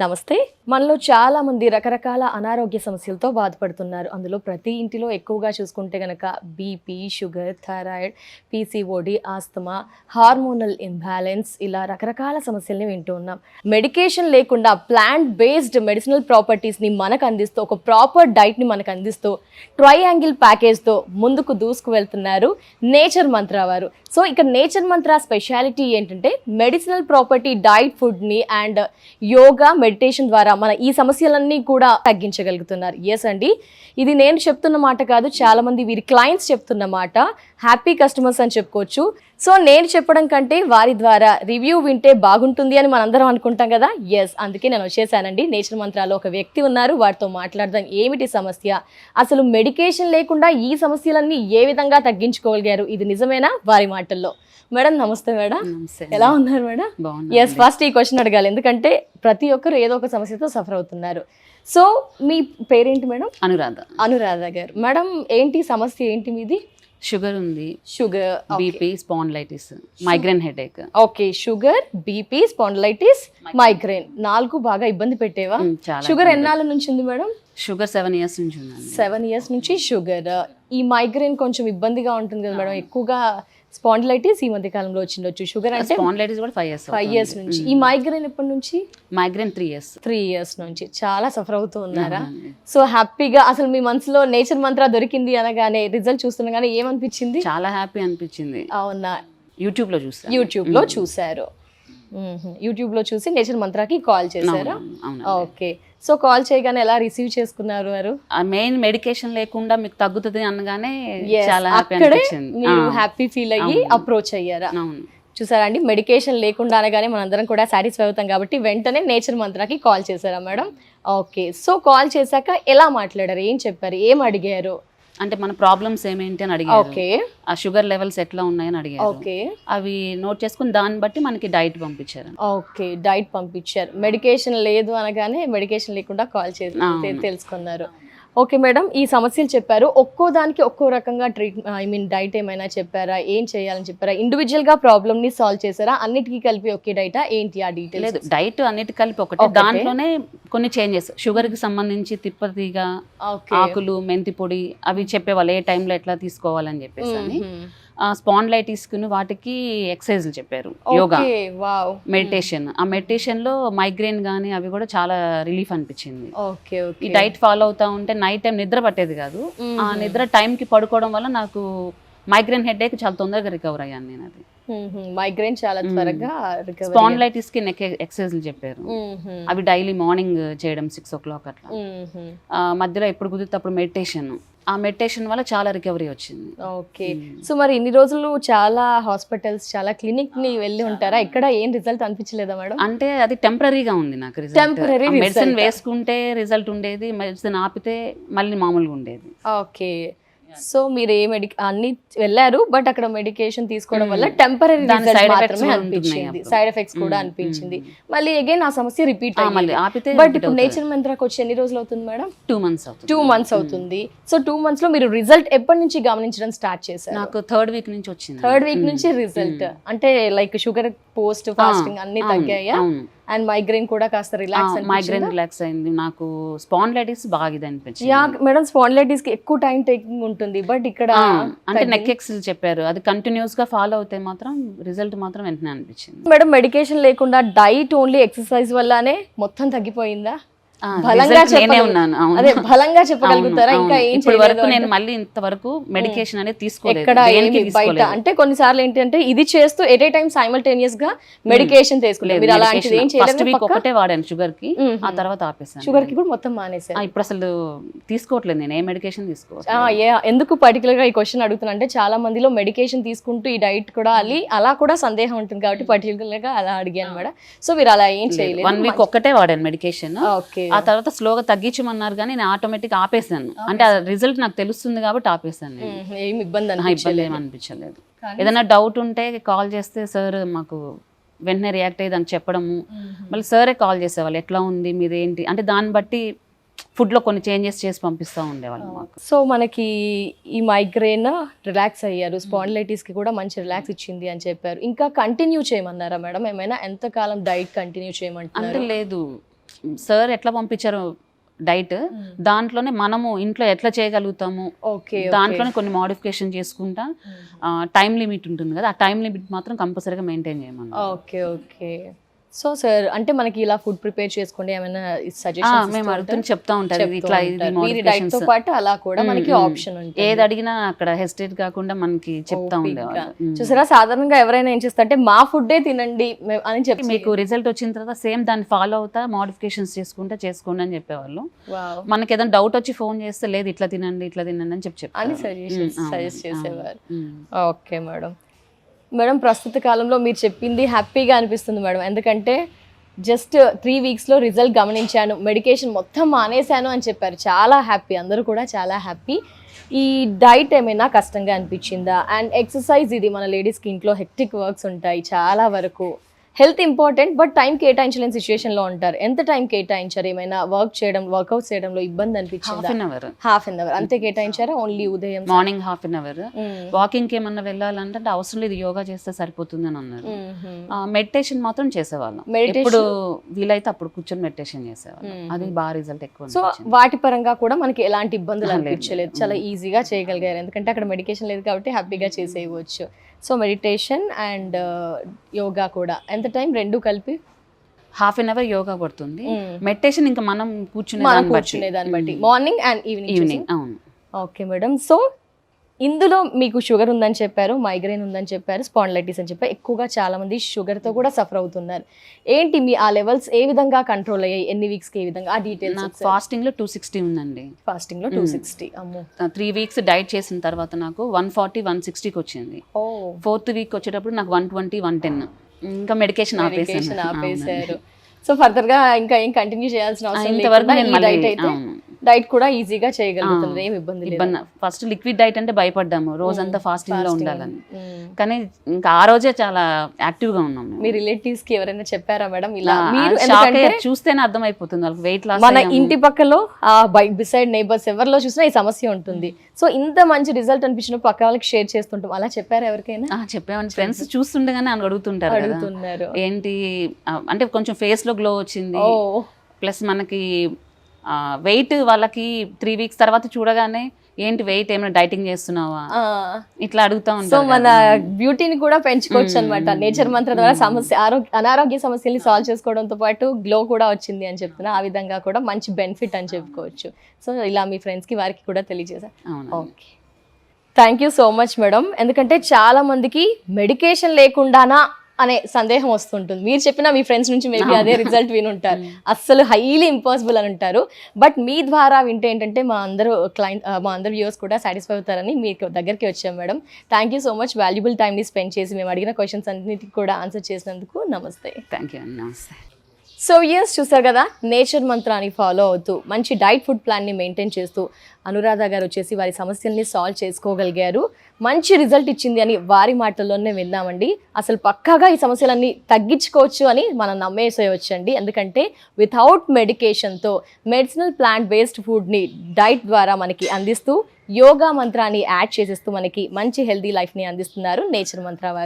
నమస్తే. మనలో చాలా మంది రకరకాల అనారోగ్య సమస్యలతో బాధపడుతున్నారు. అందులో ప్రతి ఇంటిలో ఎక్కువగా చూసుకుంటే కనుక BP sugar thyroid PCOD asthma hormonal imbalance ఇలా రకరకాల సమస్యల్ని వింటూ ఉన్నాం. మెడికేషన్ లేకుండా ప్లాంట్ బేస్డ్ మెడిసినల్ ప్రాపర్టీస్ని మనకు అందిస్తూ ఒక ప్రాపర్ డైట్ని మనకు అందిస్తూ ట్రయాంగిల్ ప్యాకేజ్తో ముందుకు దూసుకు వెళ్తున్నారు నేచర్ మంత్ర వారు. సో ఇక నేచర్ మంత్ర స్పెషాలిటీ ఏంటంటే మెడిసినల్ ప్రాపర్టీ డైట్ ఫుడ్ని అండ్ యోగా మెడిటేషన్ ద్వారా మన ఈ సమస్యలన్నీ కూడా తగ్గించగలుగుతున్నారు. ఎస్ అండి. ఇది నేను చెప్తున్న మాట కాదు చాలా మంది వీరి క్లయింట్స్ చెప్తున్న మాట. హ్యాపీ కస్టమర్స్ అని చెప్పుకోవచ్చు. సో నేను చెప్పడం కంటే వారి ద్వారా రివ్యూ వింటే బాగుంటుంది అని మనందరం అనుకుంటాం కదా? ఎస్ అందుకే నేను వచ్చేసానండి. నేచర్ మంత్రాల్లో ఒక వ్యక్తి ఉన్నారు. వారితో మాట్లాడదాం. ఏమిటి సమస్య? అసలు మెడికేషన్ లేకుండా ఈ సమస్యలన్నీ ఏ విధంగా తగ్గించుకోగలిగారు? ఇది నిజమేనా? వారి మాటల్లో. మేడం నమస్తే మేడం. ఎలా ఉన్నారు మేడం? ఎస్ ఫస్ట్ ఈ క్వశ్చన్ అడగాలి. ఎందుకంటే ప్రతి ఒక్కరు ఏదో ఒక సమస్యతో సఫర్ అవుతున్నారు. సో మీ పేరేంటి మేడం? అనురాధ. అనురాధ గారు. మేడం ఏంటి సమస్య? ఏంటి మీది? షుగర్ ఉంది. Sugar BP spondylitis migraine headache okay sugar BP spondylitis migraine నాలుగు బాగా ఇబ్బంది పెట్టేవా? షుగర్ ఎన్నాళ్ళ నుంచి ఉంది మేడం? షుగర్ సెవెన్ ఇయర్స్ నుంచి సెవెన్ ఇయర్స్ నుంచి షుగర్. ఈ మైగ్రేన్ కొంచెం ఇబ్బందిగా ఉంటుంది కదా మేడం. ఎక్కువగా స్పాండిలైటిస్ ఈ మధ్య కాలంలో వచ్చిండొచ్చు. షుగర్ అంటే స్పాండ్లైటిస్ కూడా ఫైవ్ ఇయర్స్ ఫైవ్ ఇయర్స్ నుంచి. ఈ మైగ్రేన్ ఎప్పటి నుంచి? Migraine three years three years నుంచి. చాలా సఫర్ అవుతూ ఉన్నారా? సో హ్యాపీగా అసలు మీ మనసులో నేచర్ మంత్ర దొరికింది అనగానే రిజల్ట్ చూస్తుండగానే ఏమనిపించింది? చాలా హ్యాపీ అనిపించింది. అవునా? యూట్యూబ్లో చూసా యూట్యూబ్లో చూసారు. మ్మ్. యూట్యూబ్లో చూసి నేచర్ మంత్రకి కాల్ చేశారా? ఓకే సో కాల్ చేయగానే ఎలా రిసీవ్ చేసుకున్నారు వారు? ఆ మెయిన్ మెడికేషన్ లేకుండా మీకు తగ్గుతుంది అనగానే చాలా హ్యాపీ ఫీల్ అయ్యి అప్రోచ్ అయ్యారా? అవును. చూసారా అండి? మెడికేషన్ లేకుండా అనగానే మనందరం కూడా సాటిస్ఫై అవుతాం కాబట్టి వెంటనే నేచర్ మంత్రకి కాల్ చేశారా మేడం ఓకే సో కాల్ చేశాక ఎలా మాట్లాడారు? ఏం చెప్పారు? ఏం అడిగారు? అంటే మన ప్రాబ్లమ్స్ ఏమేంటి అని అడిగారు. ఓకే. ఆ షుగర్ లెవెల్స్ ఎట్లా ఉన్నాయని అడిగారు. ఓకే. అవి నోట్ చేసుకుని దాన్ని బట్టి మనకి డైట్ పంపించారు. ఓకే డైట్ పంపించారు. మెడికేషన్ లేదు అనగానే మెడికేషన్ లేకుండా కాల్ చేసి తెలుసుకున్నారు. ఓకే మేడం ఈ సమస్యలు చెప్పారు. ఒక్కో దానికి ఒక్కో రకంగా ట్రీట్ ఐ మీన్ డైట్ ఏమైనా చెప్పారా? ఏం చేయాలని చెప్పారా? ఇండివిజువల్గా ప్రాబ్లమ్ని సాల్వ్ చేశారా? అన్నిటికీ కలిపి ఒకే డైటా ఏంటి ఆ డీటెయిల్స్ లేదు డైట్ అన్నిటి కలిపి ఒకటి. దాంట్లోనే కొన్ని చేంజెస్ షుగర్కి సంబంధించి తిప్పతిగా ఆకులు మెంతి పొడి అవి చెప్పేవాళ్ళు ఏ టైంలో ఎట్లా తీసుకోవాలని చెప్పేసి అని స్పాండ్లైటిస్కు వాటికి ఎక్సర్సైజ్లు చెప్పారు. యోగా. మెడిటేషన్. ఆ మెడిటేషన్లో మైగ్రేన్ గానీ అవి కూడా చాలా రిలీఫ్ అనిపించింది. ఓకే ఈ డైట్ ఫాలో అవుతా ఉంటే నైట్ టైం నిద్ర పట్టేది కాదు. ఆ నిద్ర time కి పడుకోవడం వల్ల నాకు మైగ్రేన్ హెడేక్ చాలా తొందరగా రికవర్ అయ్యాను నేను అది. మైగ్రేన్ చాలా త్వరగా స్పాండ్లైటిస్కి నెక్ ఎక్సర్సైజ్లు చెప్పారు. అవి డైలీ మార్నింగ్ చేయడం సిక్స్ ఓ క్లాక్ అట్లా. మధ్యలో ఎప్పుడు కుదిరితే అప్పుడు మెడిటేషన్. ఆ మెడిటేషన్ వల్ల చాలా రికవరీ వచ్చింది. ఓకే. సో మరి ఇన్ని రోజులు చాలా హాస్పిటల్స్ చాలా క్లినిక్ని వెళ్ళి ఉంటారా? ఎక్కడ ఏం రిజల్ట్ అనిపించలేదా మేడం? అంటే అది టెంపరీగా ఉంది నాకు రిజల్ట్. మెడిసిన్ వేసుకుంటే రిజల్ట్ ఉండేది మెడిసిన్ ఆపితే మళ్ళీ మామూలుగా ఉండేది. ఓకే. సో మీరు ఏ మెడి అన్ని వెళ్ళారు బట్ అక్కడ మెడికేషన్ తీసుకోవడం వల్ల టెంపరీ మాత్రమే అనిపించింది. సైడ్ ఎఫెక్ట్స్ కూడా అనిపించింది. మళ్ళీ అగైన్ ఆ సమస్య రిపీట్ మళ్ళీ ఆపితే బట్ ఇప్పుడు నేచర్ మంత్రాకి వచ్చి ఎన్ని రోజులు అవుతుంది మేడం? టూ మంత్స్ అవుతుంది. టూ మంత్స్ అవుతుంది. సో టూ మంత్స్లో మీరు రిజల్ట్ ఎప్పటి నుంచి గమనించడం స్టార్ట్ చేశారు? నాకు థర్డ్ వీక్ నుంచి వచ్చింది. థర్డ్ వీక్ నుంచి రిజల్ట్ అంటే లైక్ షుగర్ పోస్ట్ ఫాస్టింగ్ అన్ని తగ్గాయా? అండ్ మైగ్రేన్ కూడా కాస్త రిలాక్స్ మైగ్రేన్ రిలాక్స్ అయింది. నాకు స్పాండ్లైటిస్ బాగా ఇది అనిపించింది. యా మేడం స్పాండిలైటిస్కి ఎక్కువ టైం టేకింగ్ ఉంటుంది. బట్ ఇక్కడ అంటే నెక్ ఎక్సెల్ చెప్పారు. అది కంటిన్యూస్గా ఫాలో అవుతే మాత్రం రిజల్ట్ మాత్రం వెంటనే అనిపించింది. మేడం మెడికేషన్ లేకుండా డైట్ ఓన్లీ ఎక్సర్సైజ్ వల్లనే మొత్తం తగ్గిపోయిందా? బలంగా ఉన్నాను. అదే బలంగా చెప్పగలుగుతారా? ఇంకా చేయలేదు వరకు నేను మళ్ళీ ఇంతవరకు మెడికేషన్ అనేది తీసుకోలేదు. తీసుకోలేదు. అంటే కొన్నిసార్లు ఏంటంటే ఇది చేస్తూ ఎట్ ఏ టైం సైమల్టేనియస్గా మెడికేషన్ తీసుకుంటారు. మీరు అలాంటిది ఏం ఫస్ట్ చేయలేదు వీక్ ఒకటే వాడాను షుగర్కి. ఆ తర్వాత ఆపేసాను షుగర్కి కూడా మొత్తం ఆ, ఇప్పుడు అసలు తీసుకోవట్లేదు నేను ఏ మెడికేషన్ ఏ- ఎందుకు పర్టికులర్గా ఈ క్వశ్చన్ అడుగుతున్నా అంటే చాలా మందిలో మెడికేషన్ తీసుకుంటూ ఈ డైట్ కూడా అలి అలా కూడా సందేహం ఉంటుంది కాబట్టి పర్టికులర్గా అలా అడిగాను మేడం. సో మీరు అలా ఏం చేయలేదు వన్ వీక్ ఒక్కటే వాడాను మెడికేషన్ ఓకే. ఆ తర్వాత స్లోగా తగ్గించమన్నారు కానీ నేను ఆటోమేటిక్ ఆపేసాను అంటే ఆ రిజల్ట్ నాకు తెలుస్తుంది కాబట్టి ఆపేసాను నేను. ఏం ఇబ్బంది అనిపించలేదు. ఏదైనా డౌట్ ఉంటే కాల్ చేస్తే సార్ మాకు వెంటనే రియాక్ట్ అయ్యేది అని చెప్పడము. మళ్ళీ సరే కాల్ చేసేవాళ్ళు ఎట్లా ఉంది మీదేంటి? అంటే దాన్ని బట్టి food లో కొన్ని చేంజెస్ చేసి పంపిస్తూ ఉండేవాళ్ళు మాకు. సో మనకి ఈ మైగ్రేన్ రిలాక్స్ అయ్యారు. స్పాండిలైటిస్కి కూడా మంచి రిలాక్స్ ఇచ్చింది అని చెప్పారు. ఇంకా కంటిన్యూ చేయమన్నారా మేడం? ఏమైనా ఎంతకాలం డైట్ కంటిన్యూ చేయమంటున్నారు? అంటే లేదు. సార్ ఎట్లా పంపించారు డైట్? దాంట్లోనే మనము ఇంట్లో ఎట్లా చేయగలుగుతాము? ఓకే దాంట్లోనే కొన్ని మోడిఫికేషన్ చేసుకుంటా టైం లిమిట్ ఉంటుంది కదా ఆ టైం లిమిట్ మాత్రం కంపల్సరీగా మెయింటైన్ చేయమన్నారు ఓకే ఓకే. సో సార్ అంటే మనకి ఇలా ఫుడ్ ప్రిపేర్ చేసుకోండి ఏమైనా ఆ, సజెషన్స్ మేము అడుగుతున్న చెప్తా ఉంటారు ఇట్లా ఇది డైట్తో. పాటు అలా కూడా మనకి. ఆప్షన్ ఉంటుంది ఏది అడిగినా అక్కడ హెసిటేట్ కాకుండా మనకి చెప్తా. ఉండేవాళ్ళు. చూసారా సాధారణంగా ఎవరైనా ఏం చేస్తారంటే మా ఫుడ్డే తినండి అని చెప్పి మీకు రిజల్ట్ వచ్చిన తర్వాత సేమ్ దాన్ని ఫాలో అవుతా మోడిఫికేషన్స్ చేసుకుంటా చేసుకోండి అని చెప్పేవాళ్ళు మనకి ఏదైనా డౌట్ వచ్చి ఫోన్ చేస్తే లేదు ఇట్లా తినండి ఇట్లా తినండి అని చెప్పి అని అవును, సజెస్ట్ చేసేవారు. ఓకే మేడం మేడం ప్రస్తుత కాలంలో మీరు చెప్పింది హ్యాపీగా అనిపిస్తుంది మేడం. ఎందుకంటే జస్ట్ త్రీ వీక్స్లో రిజల్ట్ గమనించాను. మెడికేషన్ మొత్తం మానేశాను అని చెప్పారు. చాలా హ్యాపీ అందరూ కూడా చాలా హ్యాపీ ఈ డైట్ ఏమైనా కష్టంగా అనిపించిందా? అండ్ ఎక్సర్సైజ్ ఇది మన లేడీస్కి ఇంట్లో హెక్టిక్ వర్క్స్ ఉంటాయి చాలా వరకు. హెల్త్ ఇంపార్టెంట్ బట్ టైం కేటాయించలేని సిచ్యువేషన్లో ఉంటారు. ఎంత టైం కేటాయించారు? ఏమైనా వర్క్ చేయడం వర్కౌట్ చేయడంలో ఇబ్బంది హాఫ్ అనిపించిందా an hour half an hour అంతే కేటాయించారా? ఓన్లీ ఉదయం మార్నింగ్ హాఫ్ అన్ అవర్ మ్మ్. వాకింగ్కి ఏమన్నా వెళ్ళాలంటే అవసరం లేదు యోగా చేస్తే సరిపోతుంది అని అన్నారు. మెడిటేషన్ మాత్రం చేసేవాళ్ళం. ఎప్పుడు వీలైతే అప్పుడు కూర్చొని మెడిటేషన్ చేసేవాళ్ళం. అది బాగా రిజల్ట్ ఎక్కువ సో. వాటి పరంగా కూడా మనకి ఎలాంటి ఇబ్బందులు లేదు, అనిపించలేదు. లేదు. చాలా ఈజీగా చేయగలిగారు. ఎందుకంటే అక్కడ మెడికేషన్ లేదు కాబట్టి హ్యాపీగా చేసేయవచ్చు. సో మెడిటేషన్ అండ్ యోగా కూడా. ఎంత టైం రెండు కలిపి? హాఫ్ అన్ అవర్ యోగా పడుతుంది. మెడిటేషన్ ఇంకా మనం కూర్చునే దాన్ని బట్టి. కూర్చునే దాన్ని బట్టి. మ్మ్. మార్నింగ్ అండ్ ఈవినింగ్ ఈవినింగ్ అవును. Okay madam. సో ఇందులో మీకు షుగర్ ఉందని చెప్పారు మైగ్రేన్ ఉందని చెప్పారు స్పాండిలైటిస్ అని చెప్పారు. ఎక్కువగా చాలా మంది షుగర్తో కూడా సఫర్ అవుతున్నారు. ఏంటి మీ ఆ లెవెల్స్ ఏ విధంగా కంట్రోల్ అయ్యాయి? ఎన్ని వీక్స్కి ఏ విధంగా? ఆ నాకు డీటెయిల్స్ ఫాస్టింగ్లో టూ సిక్స్టీ ఉందండి. ఫాస్టింగ్లో టూ సిక్స్టీ అమ్మో. త్రీ వీక్స్ డైట్ చేసిన తర్వాత నాకు వన్ ఫార్టీ వన్ సిక్స్టీకి వచ్చింది. ఓ. ఫోర్త్ వీక్ వచ్చేటప్పుడు నాకు వన్ ట్వంటీ వన్ టెన్ ఇంకా మెడికేషన్ మెడికేషన్ ఆపేసాను ఆపేశారు. సో ఫర్దర్గా ఇంకా ఏం కంటిన్యూ చేయాల్సిన అవసరం ఇంతవరకు డైట్ కూడా ఈజీగా చేయగలుగుతుంది ఏం ఇబ్బంది ఇబ్బంది. ఫస్ట్ లిక్విడ్ డైట్ అంటే భయపడ్డాము. రోజంతా ఫాస్టింగ్. లో ఉండాలని. కానీ ఇంకా ఆ రోజే చాలా యాక్టివ్గా ఉన్నాం మేము. మీ రిలేటివ్స్కి ఎవరైనా చెప్పారా మేడం? ఇలా మీరు. చూస్తేనే అర్థమైపోతుంది. వాళ్ళకి వెయిట్ లాస్ మన ఇంటి పక్కలో ఆ బైక్ బిసైడ్ నేబర్స్ ఎవరిలో చూసినా ఈ సమస్య ఉంటుంది. సో ఇంత మంచి రిజల్ట్ అనిపించిన పక్క వాళ్ళకి షేర్ చేస్తుంటాం. అలా చెప్పారా ఎవరికైనా? చెప్పామని ఫ్రెండ్స్ చూస్తుండగానే అడుగుతుంటారు అడుగుతున్నారు. ఏంటి అంటే కొంచెం ఫేస్లో గ్లో వచ్చింది. ప్లస్ మనకి వెయిట్ వాళ్ళకి త్రీ వీక్స్ తర్వాత చూడగానే ఏంటి వెయిట్ ఏమైనా డైటింగ్ చేస్తున్నావా. ఇట్లా అడుగుతా సో ఉంటారు మన. బ్యూటీని కూడా పెంచుకోవచ్చు అనమాట నేచర్ మంత్ర ద్వారా సమస్య ఆరోగ్య అనారోగ్య సమస్యల్ని సాల్వ్ చేసుకోవడంతో పాటు గ్లో కూడా వచ్చింది అని చెప్తున్నా. ఆ విధంగా కూడా మంచి బెనిఫిట్ అని చెప్పుకోవచ్చు. సో ఇలా మీ ఫ్రెండ్స్కి వారికి కూడా అవును okay thank you so much madam ఎందుకంటే చాలా మందికి మెడికేషన్ లేకుండానా అనే సందేహం వస్తుంటుంది. మీరు చెప్పిన మీ ఫ్రెండ్స్ నుంచి మేబీ అదే రిజల్ట్ వినుంటారు. అస్సలు హైలీ ఇంపాసిబుల్ అని ఉంటారు. బట్ మీ ద్వారా వింటే ఏంటంటే మా అందరూ క్లయింట్ మా అందరు వ్యూవర్స్ కూడా సాటిస్ఫై అవుతారని మీకు దగ్గరికి వచ్చాం madam. Thank you so much valuable టైంని స్పెండ్ చేసి మేము అడిగిన క్వశ్చన్స్ అన్నిటికి కూడా ఆన్సర్ చేసినందుకు నమస్తే. థ్యాంక్ యూ నమస్తే. సో ఇయర్స్ చూసారు కదా? నేచర్ మంత్రాన్ని ఫాలో అవుతూ మంచి డైట్ ఫుడ్ ప్లాన్ని మెయింటైన్ చేస్తూ అనురాధ గారు వచ్చేసి వారి సమస్యల్ని సాల్వ్ చేసుకోగలిగారు. మంచి రిజల్ట్ ఇచ్చింది అని వారి మాటల్లోనే విన్నామండి. అసలు పక్కాగా ఈ సమస్యలన్నీ తగ్గించుకోవచ్చు అని మనం నమ్మేసేయవచ్చండి ఎందుకంటే వితౌట్ మెడికేషన్తో మెడిసినల్ ప్లాంట్ బేస్డ్ ఫుడ్ని డైట్ ద్వారా మనకి అందిస్తూ యోగా మంత్రాన్ని యాడ్ చేసేస్తూ మనకి మంచి హెల్దీ లైఫ్ని అందిస్తున్నారు నేచర్ మంత్ర వారు.